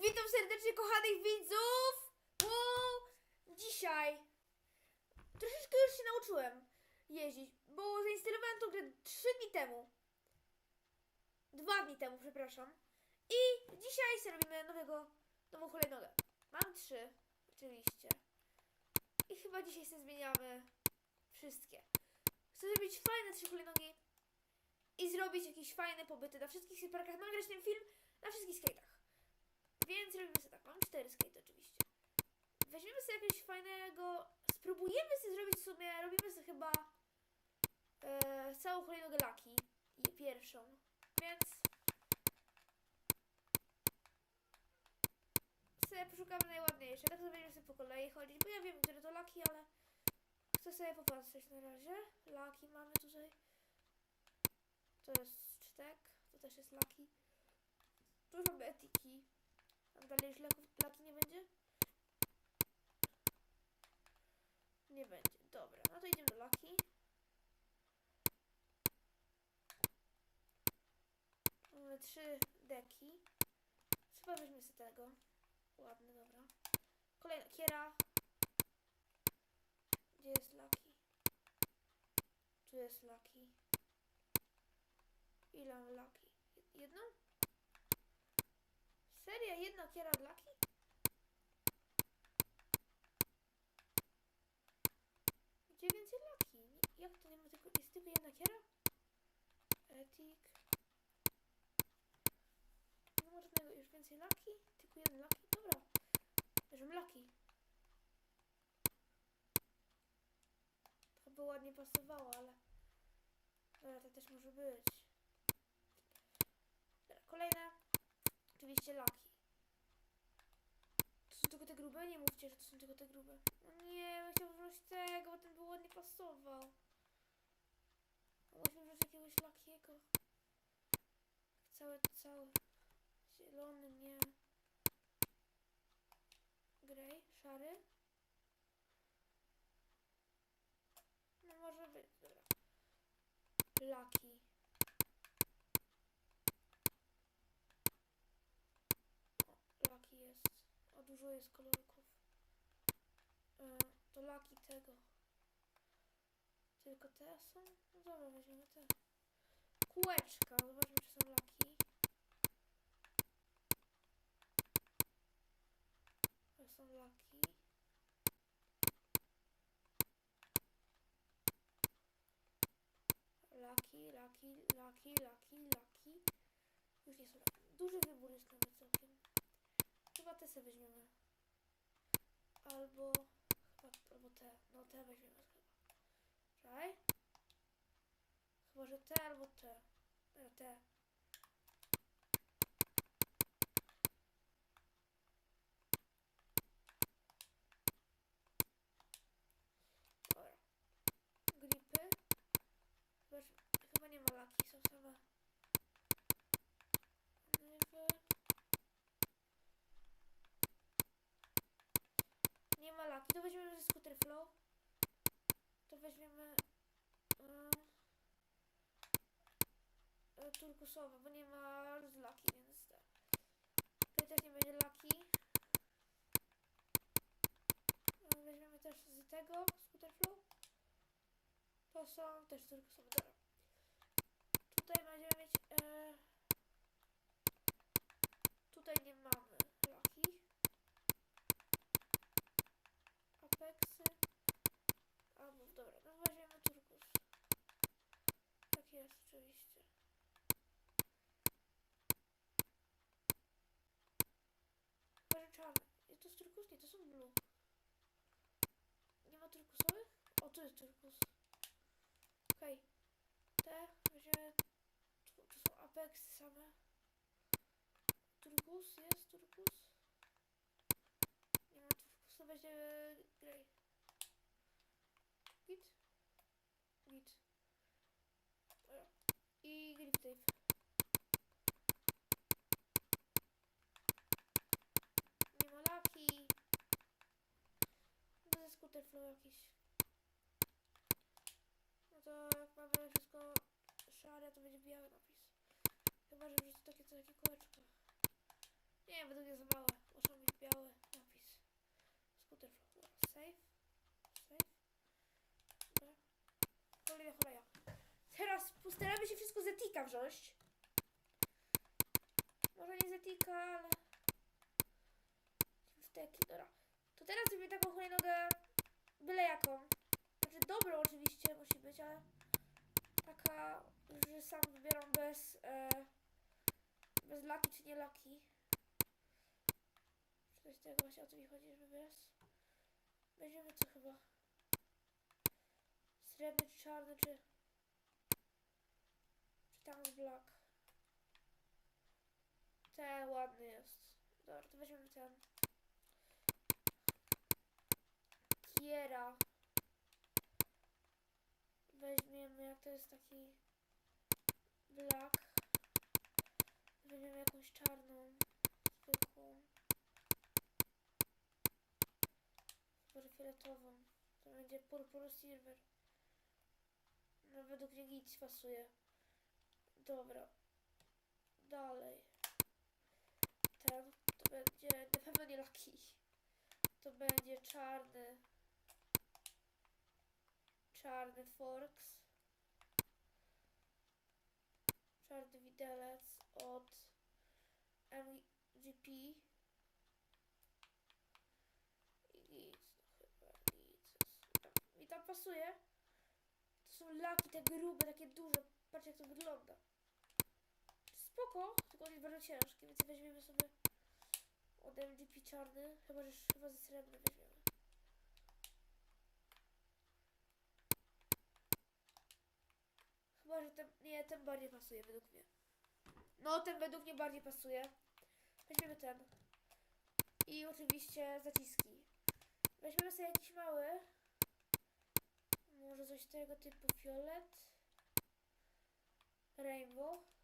Witam serdecznie kochanych widzów! Wow! Dzisiaj troszeczkę już się nauczyłem jeździć, bo zainstalowałem tą grę 3 dni temu. Dwa dni temu, przepraszam. I dzisiaj sobie robimy nowego, nową hulajnogę. Mam trzy, oczywiście. I chyba dzisiaj sobie zmieniamy wszystkie. Chcę zrobić fajne trzy hulajnogi i zrobić jakieś fajne pobyty na wszystkich parkach, nagrać ten film na wszystkich skate'ach. Więc robimy sobie tak, mam cztery skate oczywiście. Weźmiemy sobie jakiegoś fajnego, spróbujemy sobie zrobić w sumie, robimy sobie chyba e, całą hulajnogę laki, i pierwszą, więc sobie poszukamy najładniejsze, tak sobie będziemy sobie po kolei chodzić, bo ja wiem, które to laki, ale chcę sobie popatrzeć na razie. Laki mamy tutaj, to jest cztek, to też jest laki. Tu mamy etiki. A dalej już laki nie będzie? Nie będzie. Dobra, no to idziemy do laki. Mamy trzy deki. Chyba weźmy sobie tego. Ładny, dobra. Kolejna kiera. Gdzie jest laki? Tu jest laki. Ile laki? Jedną? Jedna kiera od laki? Gdzie więcej laki? Jak to nie ma tylko... Jest tylko jedna kiera? Etik. Nie ma żadnego już więcej laki? Tylko jeden laki? Dobra. Bierzemy laki. To by ładnie pasowało, ale... Dobra, to też może być. Dobra, kolejne. Oczywiście laki. Te grube? Nie mówcie, że to są tylko te grube. No nie, ja chciałbym wziąć tego, bo ten by ładnie pasował. Musimy wziąć jakiegoś lakiego. Cały, cały. Zielony, nie. Grey, szary. No może być, dobra. Laki. O, laki jest. O, dużo jest kolorków. E, to laki tego. Tylko te są? No dobra, weźmiemy te. Kółeczka. Zobaczmy, czy są laki. To są laki. Laki, laki, laki, laki, laki. Już nie są laki. Duży wybór jest nawet całkiem. Chyba te sobie weźmiemy. Albo... Chyba, albo te. No te weźmiemy chyba. Czekaj. Chyba, że te albo te. Dobra, te. Dobra. Gripy. Chyba, że- chyba nie ma laki, są same. Nywy. Nie ma laki, to weźmiemy ze Scooter Flow. To weźmiemy... Yy, bo nie ma z laki, więc tak. Tutaj też nie będzie laki. Yy, weźmiemy też z tego, Scooter Flow. To są też turkusowe, dobra. Tutaj będziemy mieć... Yy, tutaj nie mamy laki. Apexy. A, mów, dobra, no weźmiemy turkus. Tak jest, oczywiście. Może czarny. Jest to z turkus? Nie, to są blue. Nie ma turkusowych? O, tu jest turkus. Okej. Te weźmiemy... Tu są Apexy same. Turkus? Jest turkus? Nie ma turkusu, weźmiemy grey. Git. Dobra. I grip. Nie ma laki. Jest scooter flow jakiś. No to jak mamy wszystko szare, to będzie biały napis. Chyba, że wrzucę takie, takie kółeczko. Nie, według mnie za małe. biały napis. Skuter flow. Dobra, Save. Save. Dobra. Kolejna koleja. Teraz postaramy się wszystko z Etika wziąć. Może nie z Etika, ale... Wteki, dobra. To teraz zrobimy taką hulajnogę byle jaką. Znaczy dobrą oczywiście musi być, ale taka, że sam wybieram bez e, bez laki czy nie laki. Czy coś tego właśnie o co mi chodzi, żeby bez. Weźmiemy co chyba. Srebrny czy czarny, czy tam black. Ten ładny jest. Dobra, to weźmiemy ten. Kiera. Weźmiemy, jak to jest taki black. Weźmiemy jakąś czarną, zwykłą. Może fioletową. To będzie purple silver. No według mnie nic pasuje. Dobra. Dalej. Ten to będzie na pewno nie laki. To będzie czarny. Czarny forks. Czarny widelec od MGP. I nic, no chyba nic. Mi tam pasuje. To są laki te grube, takie duże. Patrz jak to wygląda. Spoko, tylko on jest bardzo ciężki, więc weźmiemy sobie od MGP czarny. Chyba, że chyba ze srebrny weźmiemy. Chyba, że ten, nie, ten bardziej pasuje według mnie. No, ten według mnie bardziej pasuje. Weźmiemy ten. I oczywiście zaciski. Weźmiemy sobie jakiś mały. Może coś tego typu fiolet. Rainbow.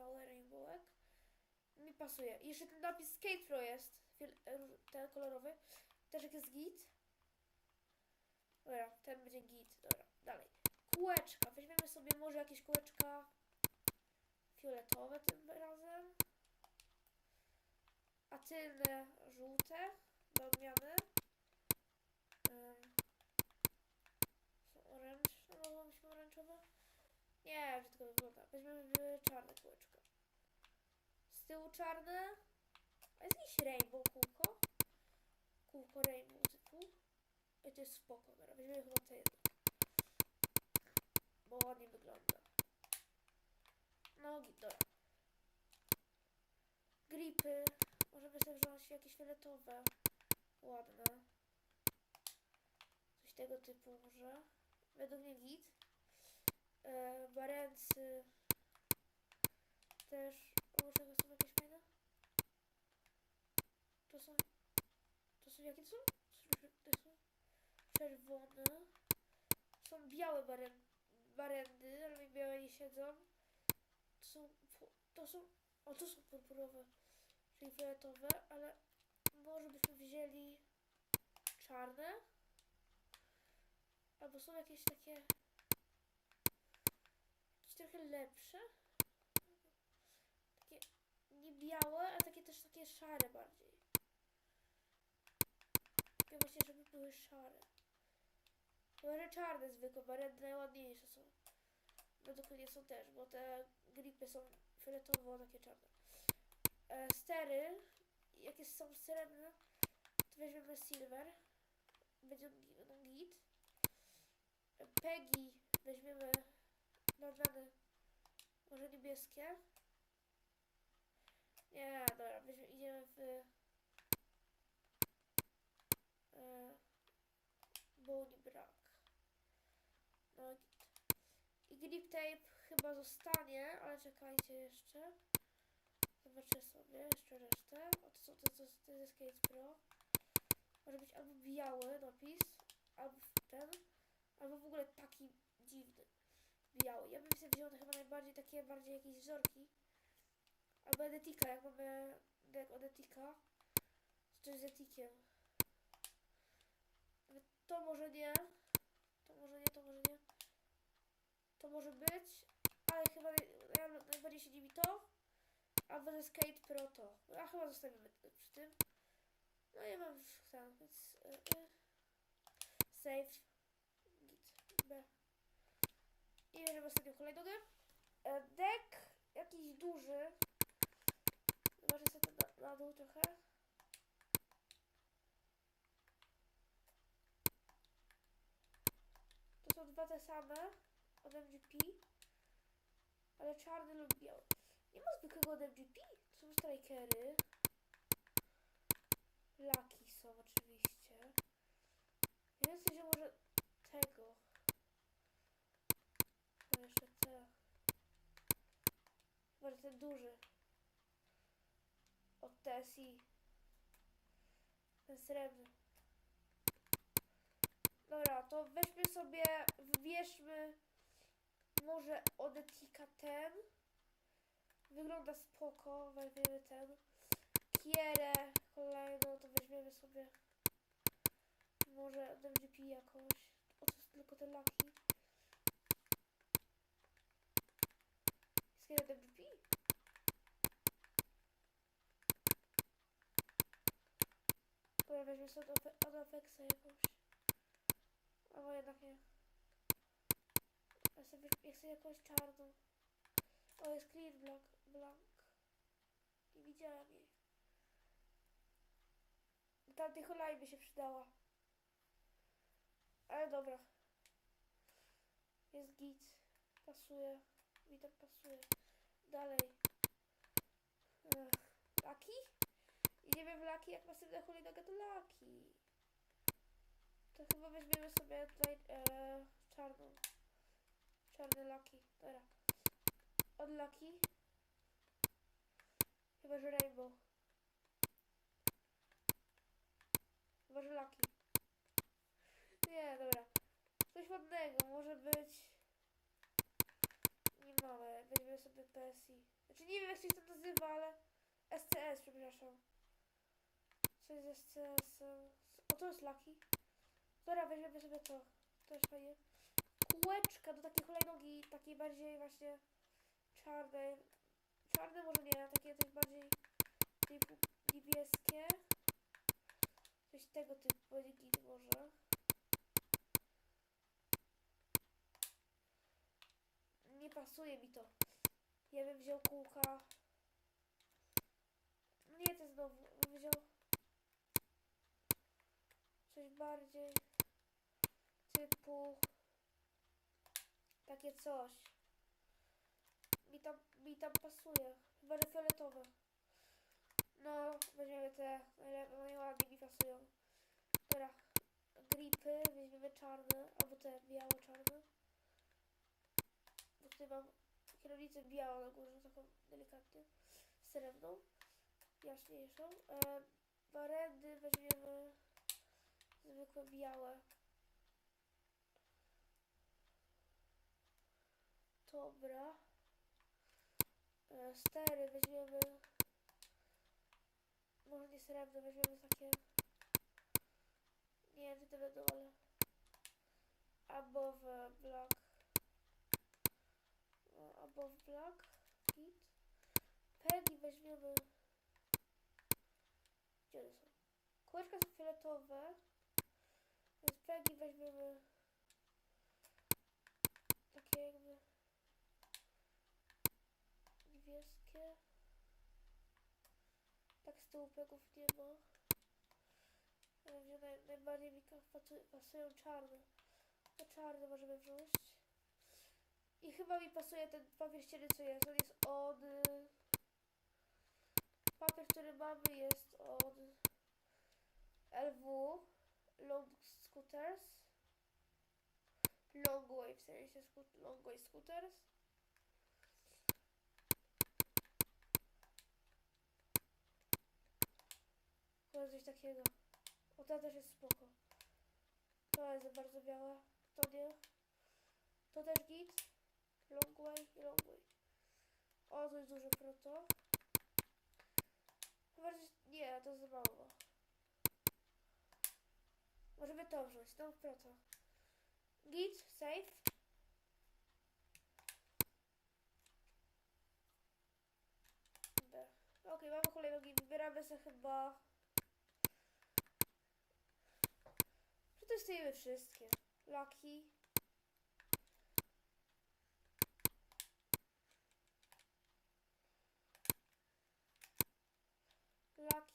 Mały rainbowek. Mi pasuje. I jeszcze ten napis Skate Pro jest. Ten kolorowy. Też jak jest git. Dobra, ten będzie git. Dobra, dalej. Kółeczka. Weźmiemy sobie może jakieś kółeczka fioletowe tym razem. A tylne żółte do odmiany. Ym, są oranż, no mogą być pomarańczowe? Nie, brzydko wygląda. Weźmiemy czarne kółeczko. Z tyłu czarne. A jest jakiś rainbow kółko? Kółko rainbow typu. I to jest spoko, dobra. Weźmiemy chyba te jednak. Bo ładnie wygląda. Nogi, dobra. Gripy. Możemy sobie wziąć jakieś fioletowe. Ładne. Coś tego typu może. Według mnie git. E, barency. Też. O, to są jakieś fajne? To są... To są jakie to są? To są czerwone. Są białe baren, barendy, ale białe nie siedzą. To są... To są... O, to są purpurowe. Czyli fioletowe, ale może byśmy wzięli czarne. Albo są jakieś takie... Trochę lepsze. Takie nie białe, a takie też takie szare bardziej. Takie właśnie, żeby były szare. Może czarne zwykłe, barendy najładniejsze są. Według mnie są też, bo te gripy są fioletowo takie czarne. E, stery, jakie są srebrne, to weźmiemy silver. Będzie będą git. E, Peggy weźmiemy na odmiany może niebieskie. Nie, dobra, weźmie, idziemy w e, Bony Brak. No. I grip tape chyba zostanie, ale czekajcie jeszcze. Zobaczę sobie jeszcze resztę. O, to są te, to, to jest Skate Pro. Może być albo biały napis, albo ten, albo w ogóle taki dziwny. Biały. Ja bym sobie wziął chyba najbardziej takie, bardziej jakieś wzorki. Albo Edetika, jak mamy deck od Etika. Coś z Etikiem. To może nie. To może nie, to może nie. To może być, ale chyba ja najbardziej siedzi mi to. Albo ze Skate Pro to. A chyba zostawimy przy tym. No ja mam już tam, więc... Y, y. Save. Git. B. I bierzemy ostatnią kolejnogę. E, Deck jakiś duży. Zobaczę sobie to na, na dół trochę. To są dwa te same od MGP. Ale czarny lub biały. Nie ma zwykłego od MGP. To są strikery. Laki są oczywiście. Ja myślę, że może tego. No jeszcze te. Może ten duży. Od TSI. Ten srebrny. Dobra, to weźmy sobie, wybierzmy może od Etika ten. Wygląda spoko, weźmiemy ten. Kierę kolejną, to weźmiemy sobie może od MGP jakąś. O, to jest tylko te laki. Kiedy od MGP? Dobra, weźmy sobie od, od Apexa jakąś. Albo jednak nie. Ja sobie, ja chcę jakąś czarną. O, jest clear black, blank. Nie widziałam jej. Tamtej hulaj by się przydała. Ale dobra. Jest git. Pasuje. Mi tak pasuje. Dalej. Ech. Laki? Idziemy w laki, jak następna hulajnoga to laki. To chyba weźmiemy sobie tutaj e, czarną. Czarny laki. Dobra. Od laki. Chyba, że rainbow. Chyba, że laki. Nie, dobra. Coś ładnego. Może być... Nie mamy. Weźmiemy sobie PSI. Znaczy nie wiem jak się to nazywa, ale... SCS, przepraszam. Coś z SCS-em. O, to jest laki. Dobra, weźmiemy sobie to. To jest fajnie. Kółeczka do takiej hulajnogi, takiej bardziej właśnie czarnej. Czarne może nie, takie coś bardziej niebieskie. Coś tego typu, git może. Nie pasuje mi to. Ja bym wziął kółka. Nie, to znowu. Wziął coś bardziej typu takie coś. Mi tam, mi tam pasuje. Chyba, że fioletowe. No, weźmiemy te najładniej mi pasują. Dobra, gripy, weźmiemy czarne, albo te biało-czarne. Tutaj mam kierownicę białą na górze, taką delikatnie, srebrną, jaśniejszą. E, barendy weźmiemy zwykłe białe. Dobra. E, stery weźmiemy. Może nie srebrne, weźmiemy takie. Nie wiem, czy to będą, ale. Above black. No, above black. Git. Peggy weźmiemy. Gdzie one są? Kółeczka są fioletowe. Więc Peggy weźmiemy. Takie jakby niebieskie. Tak z tyłu pegów nie ma. Naj, najbardziej mi pasują czarne. To czarne możemy wziąć. I chyba mi pasuje ten papier ścierny, co jest. On jest od... Papier, który mamy jest od LW Long Scooters. Longway, w sensie scoot, Longway Scooters. To jest coś takiego. O, to też jest spoko. To jest bardzo białe. To nie. To też git. Long way, long way. O, to jest duże proto. Chyba, nie, to za mało. Możemy to wziąć, tą proto. Git, save. Okej, okay, mamy kolejną git. Wybieramy sobie chyba... Przetestujemy wszystkie. Lucky.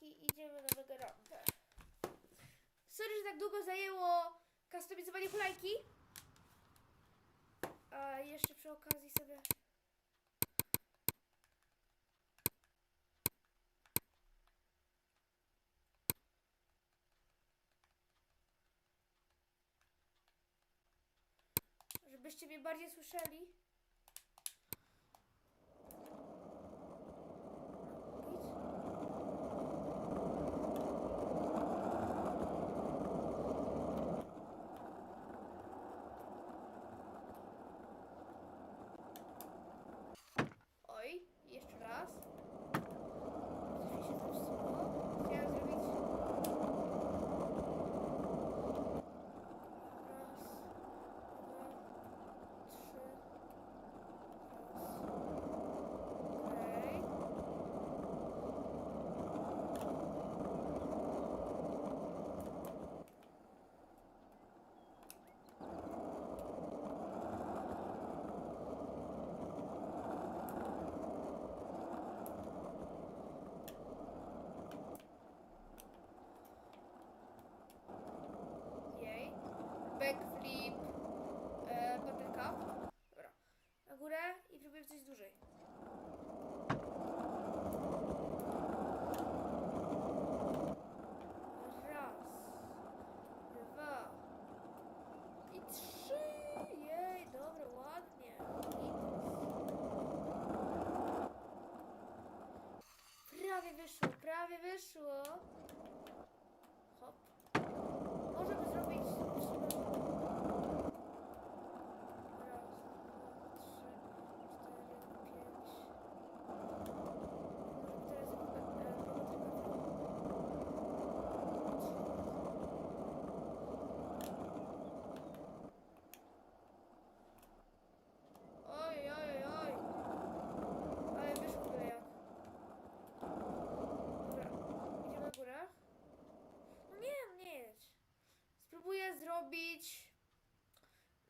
i idziemy do nowego ronda. Sorry, że tak długo zajęło kustomizowanie hulajki. A jeszcze przy okazji sobie... Żebyście mnie bardziej słyszeli.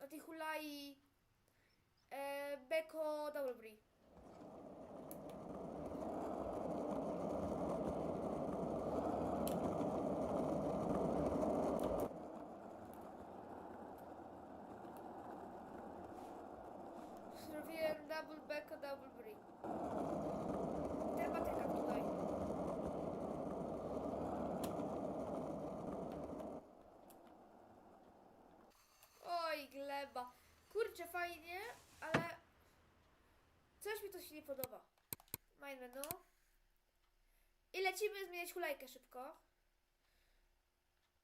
na tej hulai e, Beko Dobry. fajnie, ale coś mi to się nie podoba. Main menu. I lecimy zmieniać hulajkę szybko.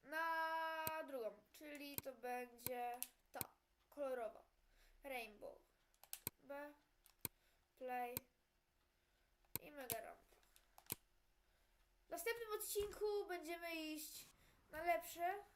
Na drugą, czyli to będzie ta kolorowa. Rainbow. B. Play. I mega ramp. W następnym odcinku będziemy iść na lepsze.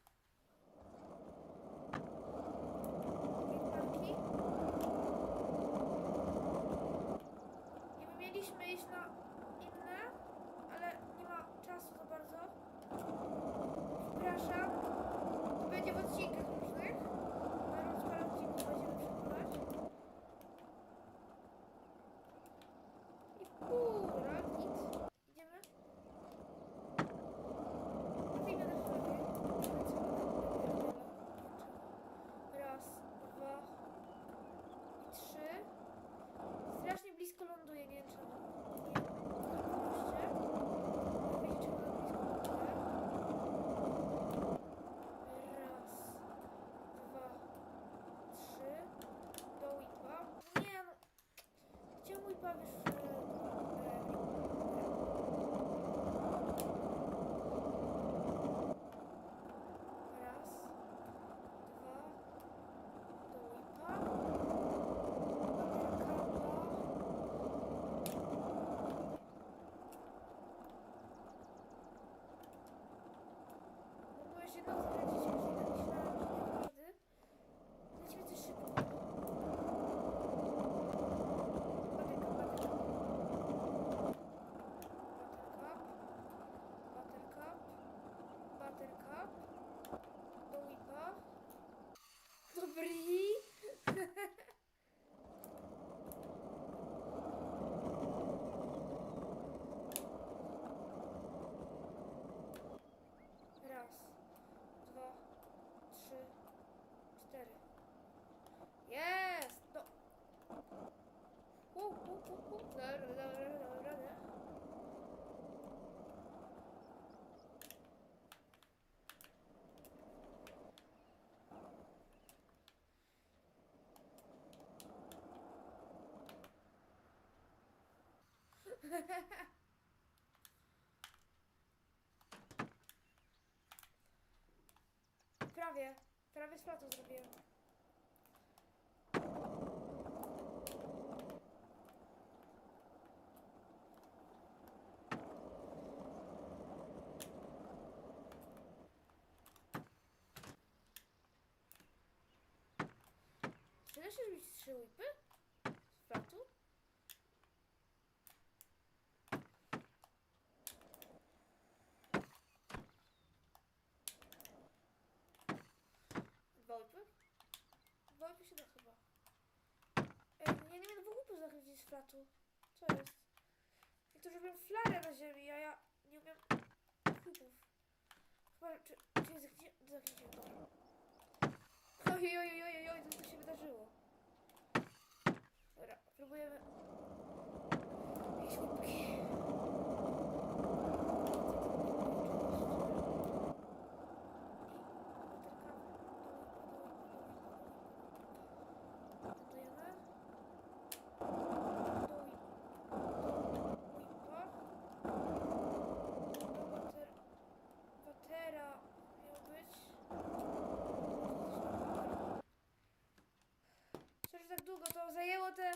prawie, prawie platu zrobiłem. Czy da się zrobić trzy whipy? Z platu? Dwa whipy? Dwa whipy się da chyba. Ej, ja nie wiem dwóch platu. Co jest? Niektórzy robią flarę na ziemi, a ja nie umiem whipów. Chyba, czy, czy jest dobra. Oj, oj, oj, oj, co się wydarzyło? Dobra, próbujemy. Jakieś łupki. Dodajemy. Do whipa. Do water... Watera miał być. Sorry, że tak długo to zajęło te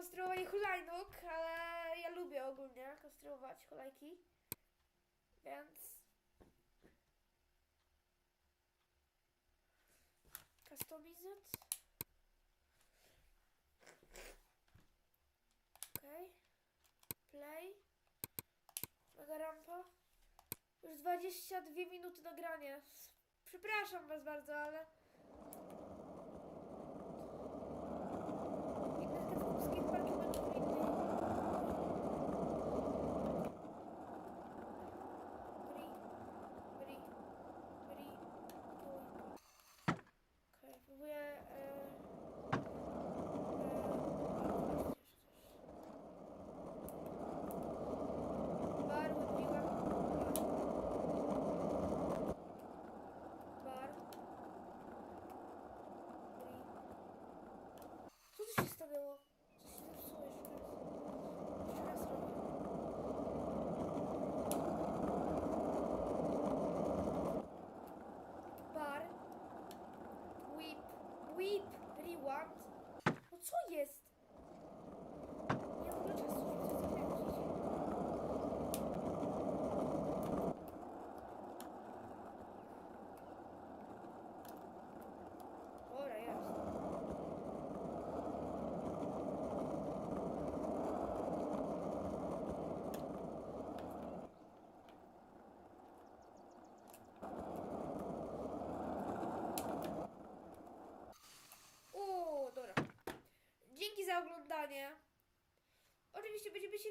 konstruowanie hulajnóg, ale ja lubię ogólnie konstruować hulajki. Więc... Customized. Play. Mega rampa. Już 22 minuty nagrania. Przepraszam was bardzo, ale... Inne skateparki będą inne. Bri, bri, bri, tuj. Okej, próbuję... E, e, Bar odbiła. Bar. Bri. Co tu się stanęło? Co się zepsuło jeszcze raz? Jeszcze raz robię. Bar. Whip. Whip. Rewind. No co jest? Nie mam w ogóle czasu, żeby coś zakręcić. Dobra, jest. O, dobra. Dzięki za oglądanie. Oczywiście będziemy się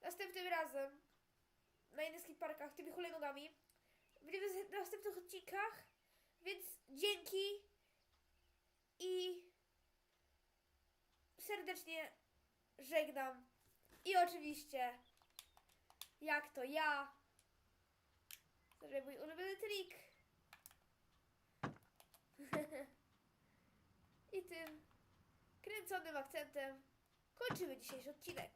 następnym razem na innych skleparkach, tymi hulajnogami. Będziemy na następnych odcinkach, więc dzięki i serdecznie żegnam. I oczywiście, jak to ja, zrobię mój ulubiony trik. I tym kręconym akcentem kończymy dzisiejszy odcinek.